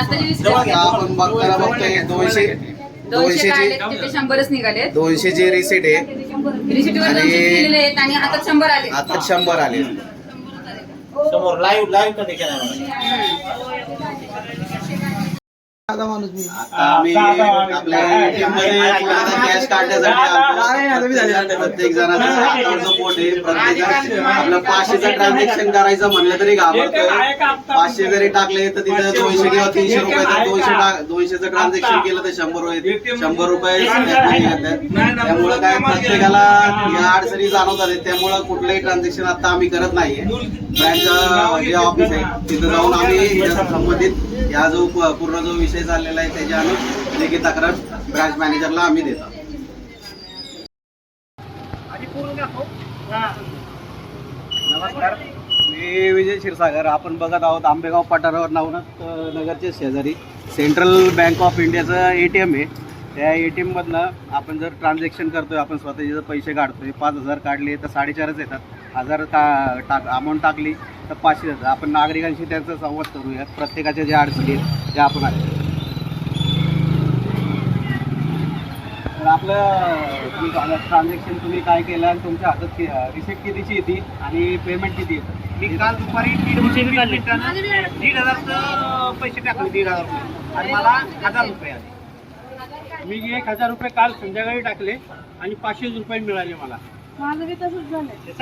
आपण बघताना बघतोय दोनशे दोनशे दोनशे काय जे आले तिथे शंभरच निघाले दोनशे जे रिसीट आहे रिसिटीवर आहेत आणि शंभर आले आता शंभर आले समोर लाईव्ह लाईव्ह कधी केला? आता आम्ही आपल्या ATM मध्ये कॅश काढण्यासाठी प्रत्येक जणाचा अकाउंटचं पोट आहे प्रत्येक जण आपलं पाचशेचं ट्रान्झॅक्शन करायचं म्हणलं तरी घाबरतोय पाचशे जरी टाकले तर तिथं दोनशे किंवा तीनशे रुपये तर दोनशे दोनशेचं ट्रान्झॅक्शन केलं तर शंभर रुपये शंभर रुपये त्यामुळं काय प्रत्येकाला या अडचणी जाणवतात. त्यामुळं कुठलंही ट्रान्झॅक्शन आता आम्ही करत नाहीये. ब्रँचचं जे ऑफिस आहे तिथं जाऊन आम्ही संबंधित या जो पूर्ण जो विषय चाललेला आहे त्याच्या अनुसार लेखी तक्रार ब्रांच मॅनेजरला आम्ही देतो. नमस्कार. मी विजय क्षीरसागर. आपण बघत आहोत आंबेगाव पठारावर नवनाथ नगरचे शेजारी. सेंट्रल बँक ऑफ इंडियाचं ए टी एम आहे. त्या ए टी एममधनं आपण जर ट्रान्झॅक्शन करतोय आपण स्वतःचे जर पैसे काढतोय पाच हजार काढले तर साडेचारच येतात. हजार टा टाक अमाऊंट टाकली तर पाचशे येतात. आपण नागरिकांशी त्यांचा संवाद करूया प्रत्येकाच्या ज्या अडचणी आहेत त्या आपण ऐकूया. तर आपलं ट्रान्झॅक्शन तुम्ही काय केलं आणि तुमच्या हातात रिसिप्ट कितीची येते आणि पेमेंट किती येतं? मी काल दुपारी दीड हजारचं पैसे टाकले दीड हजार रुपये. आणि मला हजार रुपये आले. मी एक हजार रुपये काल संध्याकाळी टाकले आणि पाचशे रुपये मिळाले मला. माझं बी तसंच झाले पैसे.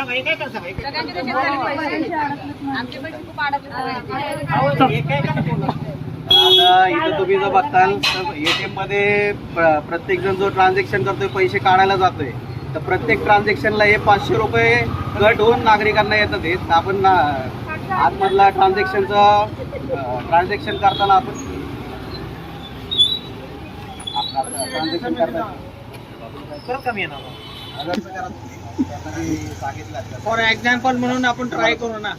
आमचे पैसे खूप अडकले सगळ्यांचे. कर? हे काय कर बोला. आता इथं तुम्ही जर बघताल तर एटीएममध्ये प्र- प्रत्येक जण जो ट्रान्झॅक्शन करतोय पैसे काढायला जातोय तर प्रत्येक ट्रान्झॅक्शनला हे पाचशे रुपये कट होऊन नागरिकांना येतात हे. तर आपण ना- आतमधला ट्रान्झॅक्शनचं ट्रान्झॅक्शन करताना आपण ट्रान्झॅक्शन करताना कमी येणार. फॉर एक्झाम्पल म्हणून आपण ट्राय करू ना.